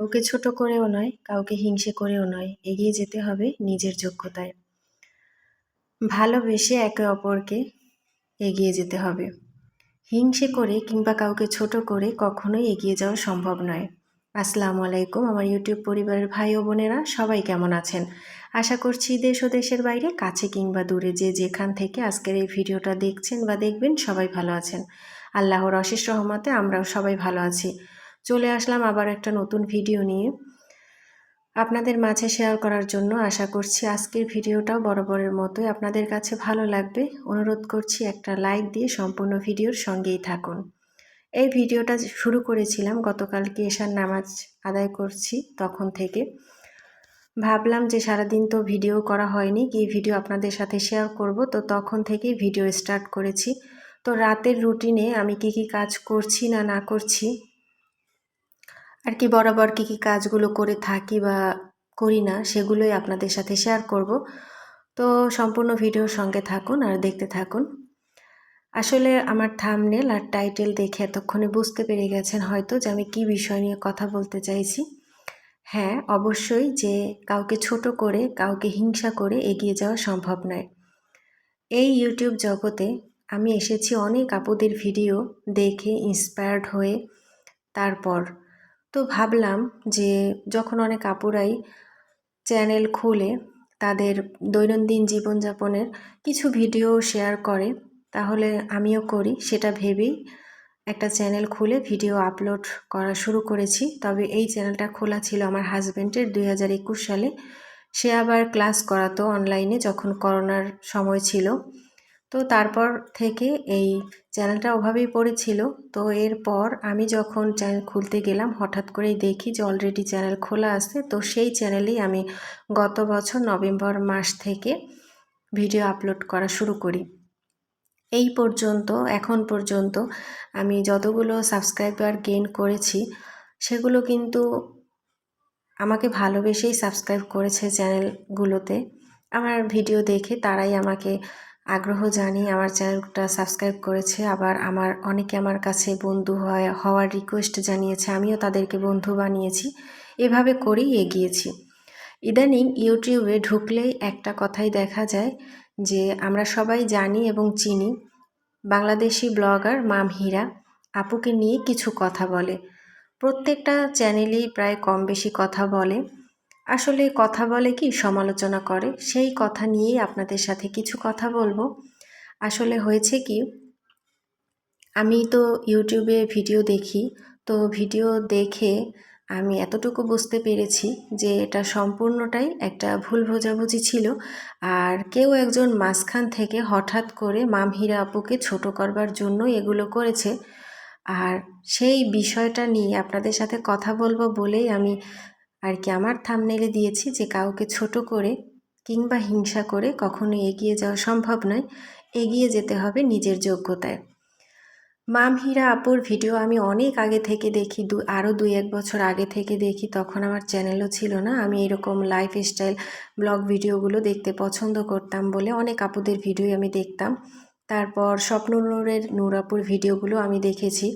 কাউকে ছোট করেও নয়, কাউকে হিংসে করেও নয়, এগিয়ে যেতে হবে নিজের যোগ্যতায়। ভালোবেসে একে অপরকে এগিয়ে যেতে হবে। হিংসে করে কিংবা কাউকে ছোট করে কখনোই এগিয়ে যাওয়া সম্ভব নয়। আসসালামু আলাইকুম, আমার ইউটিউব পরিবারের ভাই ও বোনেরা, সবাই কেমন আছেন? আশা করছি দেশ ও দেশের বাইরে, কাছে কিংবা দূরে যে যেখান থেকে আজকের এই ভিডিওটা দেখছেন বা দেখবেন সবাই ভালো আছেন। আল্লাহর অশেষ রহমতে আমরাও সবাই ভালো আছি। চলে আসলাম আবার একটা নতুন ভিডিও নিয়ে। আপনাদের মাঝে শেয়ার করার জন্য আশা করছি আজকের ভিডিওটাও বরাবরের মতোই আপনাদের কাছে ভালো লাগবে। অনুরোধ করছি একটা লাইক দিয়ে সম্পূর্ণ ভিডিওর সঙ্গেই থাকুন। এই ভিডিওটা শুরু করেছিলাম গতকালকে এশার নামাজ আদায় করছি তখন থেকে। ভাবলাম যে সারাদিন তো ভিডিও করা হয়নি, কি ভিডিও আপনাদের সাথে শেয়ার করব? তো তখন থেকেই ভিডিও স্টার্ট করেছি। তো রাতের রুটিনে আমি কি কি কাজ করছি না না করছি আর কি বরাবর কী কী কাজগুলো করে থাকি বা করি না, সেগুলোই আপনাদের সাথে শেয়ার করব। তো সম্পূর্ণ ভিডিওর সঙ্গে থাকুন আর দেখতে থাকুন। আসলে আমার থামনেল আর টাইটেল দেখে এতক্ষণে বুঝতে পেরে গেছেন হয়তো যে আমি কি বিষয় নিয়ে কথা বলতে চাইছি। হ্যাঁ অবশ্যই যে কাউকে ছোট করে, কাউকে হিংসা করে এগিয়ে যাওয়া সম্ভব নয়। এই ইউটিউব জগতে আমি এসেছি অনেক আপুদের ভিডিও দেখে ইন্সপায়ার্ড হয়ে তারপর তো ভাবলাম যে যখন অনেক আপুরাই চ্যানেল খুলে, তাদের দৈনন্দিন জীবনযাপনের কিছু ভিডিও শেয়ার করে, তাহলে আমিও করি। সেটা ভেবেই একটা চ্যানেল খুলে ভিডিও আপলোড করা শুরু করেছি। তবে এই চ্যানেলটা খোলা ছিল আমার হাজব্যান্ডের দু হাজার একুশ সালে। সে আবার ক্লাস করাতো অনলাইনে যখন করোনার সময় ছিল। তো তারপর থেকে এই চ্যানেলটা ওভাবেই পড়েছিল। তো এরপর আমি যখন চ্যানেল খুলতে গেলাম, হঠাৎ করেই দেখি যে অলরেডি চ্যানেল খোলা আছে। তো সেই চ্যানেলেই আমি গত বছর নভেম্বর মাস থেকে ভিডিও আপলোড করা শুরু করি। এই পর্যন্ত, এখন পর্যন্ত আমি যতগুলো সাবস্ক্রাইবার গেইন করেছি, সেগুলো কিন্তু আমাকে ভালোবেসেই সাবস্ক্রাইব করেছে চ্যানেলগুলোতে। আমার ভিডিও দেখে তারাই আমাকে আগ্রহ জানিয়ে আমার চ্যানেলটা সাবস্ক্রাইব করেছে। আবার আমার অনেকে আমার কাছে বন্ধু হয়, হওয়ার রিকোয়েস্ট জানিয়েছে, আমিও তাদেরকে বন্ধু বানিয়েছি। এভাবে করেই এগিয়েছি। ইদানিং ইউটিউবে ঢুকলেই একটা কথাই দেখা যায় যে, আমরা সবাই জানি এবং চিনি, বাংলাদেশি ব্লগার মাম হীরা আপুকে নিয়ে কিছু কথা বলে। প্রত্যেকটা চ্যানেলেই প্রায় কম বেশি কথা বলে। আসলে কথা বলে কি সমালোচনা করে? সেই কথা নিয়েই আপনাদের সাথে কিছু কথা বলব। আসলে হয়েছে কি, আমি তো ইউটিউবে ভিডিও দেখি, তো ভিডিও দেখে আমি এতটুকু বুঝতে পেরেছি যে এটা সম্পূর্ণটাই একটা ভুল বোঝাবুঝি ছিল। আর কেউ একজন মাঝখান থেকে হঠাৎ করে মামহিরা আপুকে ছোট করবার জন্য এগুলো করেছে। আর সেই বিষয়টা নিয়ে আপনাদের সাথে কথা বলব বলেই আমি আর কি আমার থামনেলে দিয়েছি যে কাউকে ছোট করে কিংবা হিংসা করে কখনো এগিয়ে যাওয়া সম্ভব নয়। এগিয়ে যেতে হবে নিজের যোগ্যতায়। মাম হীরা আপুর ভিডিও আমি অনেক আগে থেকে দেখি, দু আরও দুই এক বছর আগে থেকে দেখি, তখন আমার চ্যানেলও ছিল না। আমি এরকম লাইফ স্টাইল ব্লগ ভিডিওগুলো দেখতে পছন্দ করতাম বলে অনেক আপুদের ভিডিও আমি দেখতাম। তারপর স্বপ্ন নূরের নূর আপুর ভিডিওগুলো আমি দেখেছি।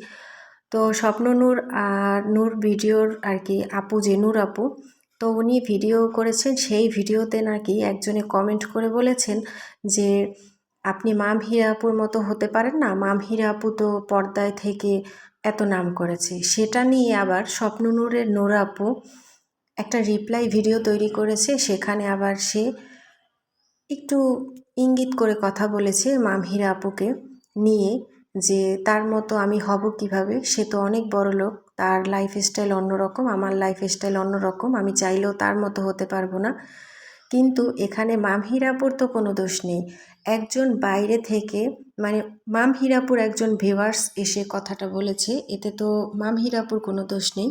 তো স্বপ্ন নূর আর নূর ভিডিওর আর কি আপু, যে নূর আপু, তো উনি ভিডিও করেছেন। সেই ভিডিওতে নাকি একজনে কমেন্ট করে বলেছেন যে, আপনি মাম হিরা আপুর মতো হতে পারেন না। মাম হিরা আপু তো পর্দায় থেকে এত নাম করেছে। সেটা নিয়ে আবার স্বপ্ন নূরের নূর আপু একটা রিপ্লাই ভিডিও তৈরি করেছে। সেখানে আবার সে একটু ইঙ্গিত করে কথা বলেছে মাম হিরা আপুকে নিয়ে। যে তার মতো আমি হব কীভাবে? সে তো অনেক বড় লোক। তার লাইফ স্টাইল অন্যরকম, আমার লাইফ স্টাইল অন্যরকম। আমি চাইলেও তার মতো হতে পারব না। কিন্তু এখানে মাম হিরাপুর তো কোনো দোষ নেই। একজন বাইরে থেকে মানে মাম হিরাপুর একজন ভিভার্স এসে কথাটা বলেছে, এতে তো মাম হিরাপুর কোনো দোষ নেই।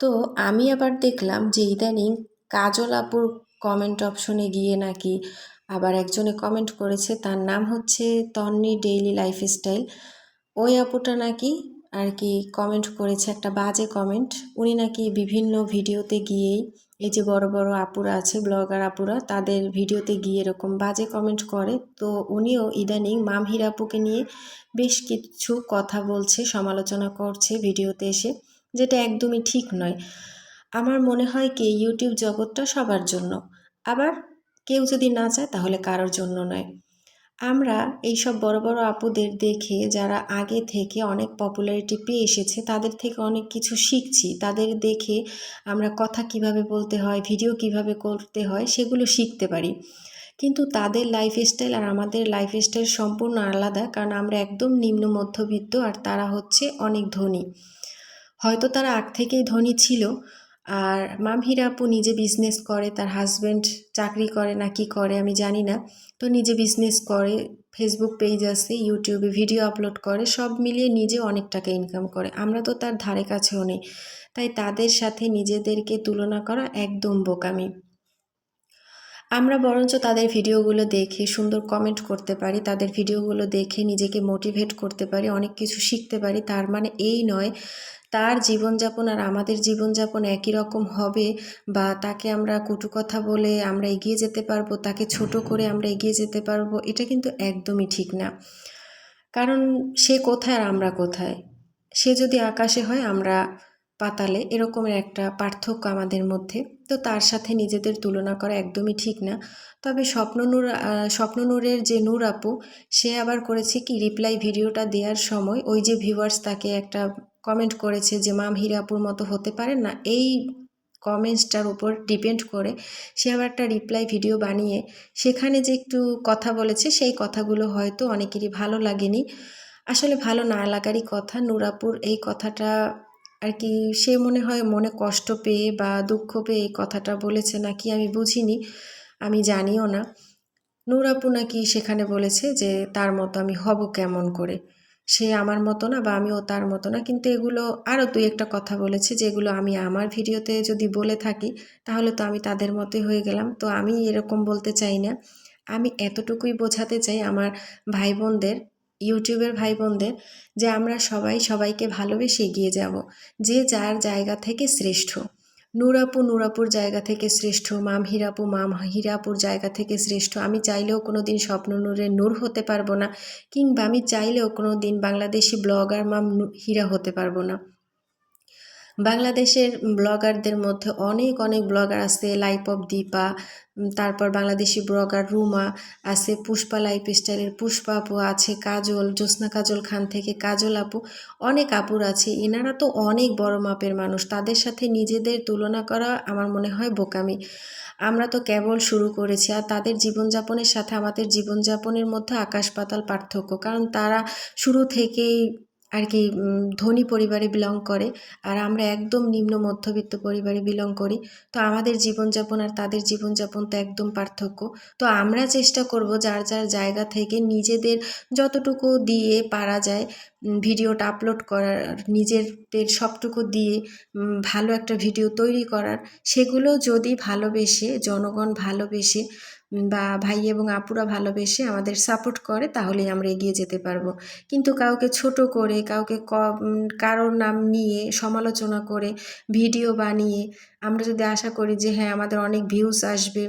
তো আমি আবার দেখলাম যে ইদানিং কাজল আপুর কমেন্ট অপশনে গিয়ে নাকি আবার একজনে কমেন্ট করেছে, তার নাম হচ্ছে তন্নি ডেইলি লাইফস্টাইল ওই আপুটা নাকি আর কি কমেন্ট করেছে, একটা বাজে কমেন্ট উনি নাকি বিভিন্ন ভিডিওতে গিয়েই এই যে বড় বড় আপুরা আছে ব্লগার আপুরা, তাদের ভিডিওতে গিয়ে এরকম বাজে কমেন্ট করে। তো উনিও ইদানিং মামহির আপুকে নিয়ে বেশ কিছু কথা বলছে, সমালোচনা করছে ভিডিওতে এসে, যেটা একদমই ঠিক নয়। আমার মনে হয় কি ইউটিউব জগৎটা সবার জন্য। আবার কেউ যদি না চায় তাহলে কারোর জন্য নয়। আমরা এইসব বড় বড় আপুদের দেখে যারা আগে থেকে অনেক পপুলারিটি পেয়ে এসেছে, তাদের থেকে অনেক কিছু শিখছি। তাদের দেখে আমরা কথা কীভাবে বলতে হয় ভিডিও কীভাবে করতে হয়, সেগুলো শিখতে পারি। কিন্তু তাদের লাইফস্টাইল আর আমাদের লাইফস্টাইল সম্পূর্ণ আলাদা, কারণ আমরা একদম নিম্ন মধ্যবিত্ত আর তারা হচ্ছে অনেক ধনী। হয়তো তারা আগ থেকেই ধনী ছিল আর মামহিরা আপু নিজে বিজনেস করে, তার হাজব্যান্ড চাকরি করে না কি করে আমি জানি না। তো নিজে বিজনেস করে ফেসবুক পেজ আছে ইউটিউবে ভিডিও আপলোড করে, সব মিলিয়ে নিজে অনেক টাকা ইনকাম করে। আমরা তো তার ধারে কাছেও নেই। তাই তাদের সাথে নিজেদেরকে তুলনা করা একদম বোকামি। আমরা বরঞ্চ তাদের ভিডিওগুলো দেখে সুন্দর কমেন্ট করতে পারি, তাদের ভিডিওগুলো দেখে নিজেকে মোটিভেট করতে পারি, অনেক কিছু শিখতে পারি। তার মানে এই নয় তার জীবনযাপন আর আমাদের জীবনযাপন একই রকম হবে বা তাকে আমরা কটু কথা বলে আমরা এগিয়ে যেতে পারব, তাকে ছোট করে আমরা এগিয়ে যেতে পারব, এটা কিন্তু একদমই ঠিক না। কারণ সে কোথায় আর আমরা কোথায়? সে যদি আকাশে হয় আমরা পাতালে, এরকমের একটা পার্থক্য আমাদের মধ্যে। তো তার সাথে নিজেদের তুলনা করা একদমই ঠিক না। তবে স্বপ্ননূর স্বপ্ননূরের যে নূর আপু, সে আবার করেছে কি রিপ্লাই ভিডিওটা দেওয়ার সময় ওই যে ভিউয়ার্স তাকে একটা কমেন্ট করেছে যে, মাম হিরাপুর মতো হতে পারে না? এই কমেন্টসটার উপর ডিপেন্ড করে সে আবার একটা রিপ্লাই ভিডিও বানিয়ে সেখানে যে একটু কথা বলেছে, সেই কথাগুলো হয়তো অনেকেরই ভালো লাগেনি। আসলে ভালো না লাগারই কথা। নুরাপুর এই কথাটা আর কি সে মনে হয় মনে কষ্ট পেয়ে বা দুঃখ পেয়ে এই কথাটা বলেছে নাকি আমি বুঝিনি, আমি জানিও না। নুরাপু নাকি সেখানে বলেছে যে, তার মতো আমি হব কেমন করে? সে আমার মতো না বা আমিও তার মতো না। কিন্তু এগুলো আরও দুই একটা কথা বলেছে যেগুলো আমি আমার ভিডিওতে যদি বলে থাকি, তাহলে তো আমি তাদের মতোই হয়ে গেলাম। তো আমি এরকম বলতে চাই না। আমি এতটুকুই বোঝাতে চাই আমার ভাই বোনদের ইউটিউবের ভাই বোনদের যে আমরা সবাই সবাইকে ভালোবেসে এগিয়ে যাব। যে যার জায়গা থেকে শ্রেষ্ঠ। নুরাপু নুরাপুর জায়গা থেকে শ্রেষ্ঠ, মাম হিরাপু, মাম হিরাপুর জায়গা থেকে শ্রেষ্ঠ। আমি চাইলেও কোনো দিন স্বপ্ন নূরে নূর হতে পারব না, কিংবা আমি চাইলেও কোনো দিন বাংলাদেশি ব্লগার মাম হীরা হতে পারব না। বাংলাদেশের ব্লগারদের মধ্যে অনেক অনেক ব্লগার আছে লাইফ অফ দীপা তারপর বাংলাদেশি ব্লগার রুমা আছে, পুষ্পা লাইফ স্টাইলের পুষ্পা আপু আছে, কাজল, জ্যোৎস্না কাজল খান থেকে কাজল আপু, অনেক আপুর আছে। এনারা তো অনেক বড় মাপের মানুষ, তাদের সাথে নিজেদের তুলনা করা আমার মনে হয় বোকামি। আমরা তো কেবল শুরু করেছি আর তাদের জীবনযাপনের সাথে আমাদের জীবনযাপনের মধ্যে আকাশ পাতাল পার্থক্য, কারণ তারা শুরু থেকেই আর কি ধনী পরিবারে বিলং করে আর আমরা একদম নিম্ন মধ্যবিত্ত পরিবারে বিলং করি। তো আমাদের জীবনযাপন আর তাদের জীবনযাপন তো একদম পার্থক্য। তো আমরা চেষ্টা করব যার যার জায়গা থেকে নিজেদের যতটুকু দিয়ে পারা যায় ভিডিওটা আপলোড করার, নিজেদের সবটুকু দিয়ে ভালো একটা ভিডিও তৈরি করার, সেগুলো যদি ভালোবেসে, জনগণ ভালোবেসে বা ভাই এবং আপুরা ভালোবেসে আমাদের সাপোর্ট করে, তাহলেই আমরা এগিয়ে যেতে পারব। কিন্তু কাউকে ছোট করে, কাউকে কারোর নাম নিয়ে সমালোচনা করে, ভিডিও বানিয়ে, আমরা যদি আশা করি যে হ্যাঁ আমাদের অনেক ভিউজ আসবে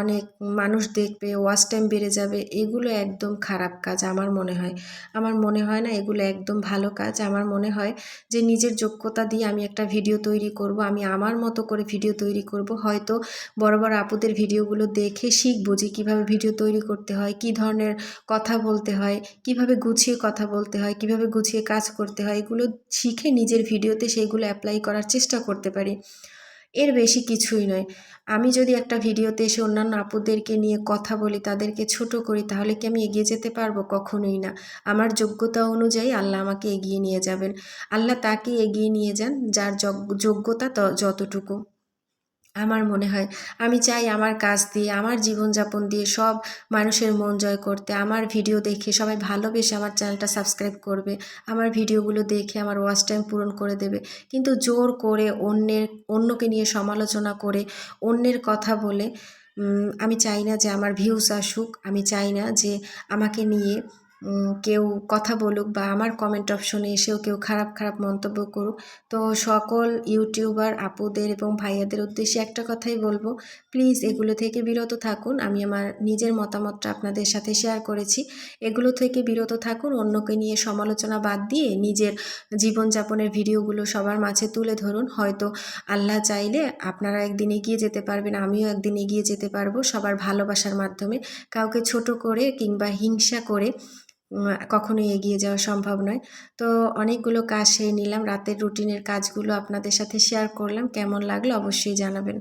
অনেক মানুষ দেখবে ওয়াচ টাইম বেড়ে যাবে, এগুলো একদম খারাপ কাজ আমার মনে হয়। আমার মনে হয় না এগুলো একদম ভালো কাজ। আমার মনে হয় যে নিজের যোগ্যতা দিয়ে আমি একটা ভিডিও তৈরি করব, আমি আমার মতো করে ভিডিও তৈরি করব। হয়তো বড় বড় আপুদের ভিডিওগুলো দেখে শিখব যে কীভাবে ভিডিও তৈরি করতে হয়, কী ধরনের কথা বলতে হয়, কীভাবে গুছিয়ে কথা বলতে হয়, কীভাবে গুছিয়ে কাজ করতে হয়, এগুলো শিখে নিজের ভিডিওতে সেইগুলো অ্যাপ্লাই করার চেষ্টা করতে পারি। এর বেশি কিছুই নয়। আমি যদি একটা ভিডিওতে এসে অন্যান্য আপুদেরকে নিয়ে কথা বলি, তাদেরকে ছোট করি, তাহলে কি আমি এগিয়ে যেতে পারব? কখনোই না। আমার যোগ্যতা অনুযায়ী আল্লাহ আমাকে এগিয়ে নিয়ে যাবেন। আল্লাহ তাকে এগিয়ে নিয়ে যান, যার যোগ্যতা যতটুকু। আমার মনে হয়। আমি চাই আমার কাজ দিয়ে, আমার জীবনযাপন দিয়ে সব মানুষের মন জয় করতে। আমার ভিডিও দেখে সবাই ভালোবেসে আমার চ্যানেলটা সাবস্ক্রাইব করবে। আমার ভিডিওগুলো দেখে আমার ওয়াচ টাইম পূরণ করে দেবে। কিন্তু জোর করে অন্যের, অন্যকে নিয়ে সমালোচনা করে, অন্যের কথা বলে আমি চাই না যে আমার ভিউস আসুক। আমি চাই না যে আমাকে নিয়ে কেউ কথা বলুক বা আমার কমেন্ট অপশনে এসেও কেউ খারাপ খারাপ মন্তব্য করুক। তো সকল ইউটিউবার আপুদের এবং ভাইয়াদের উদ্দেশ্যে একটা কথাই বলব প্লিজ এগুলো থেকে বিরত থাকুন। আমি আমার নিজের মতামতটা আপনাদের সাথে শেয়ার করেছি। এগুলো থেকে বিরত থাকুন, অন্যকে নিয়ে সমালোচনা বাদ দিয়ে নিজের জীবনযাপনের ভিডিওগুলো সবার মাঝে তুলে ধরুন। হয়তো আল্লাহ চাইলে আপনারা একদিন এগিয়ে যেতে পারবেন, আমিও একদিন এগিয়ে যেতে পারব সবার ভালোবাসার মাধ্যমে। কাউকে ছোট করে কিংবা হিংসা করে কখনোই এগিয়ে যাওয়া সম্ভব নয়। তো অনেকগুলো কাজ সেরে নিলাম। রাতের রুটিনের কাজগুলো আপনাদের সাথে শেয়ার করলাম। কেমন লাগল অবশ্যই জানাবেন।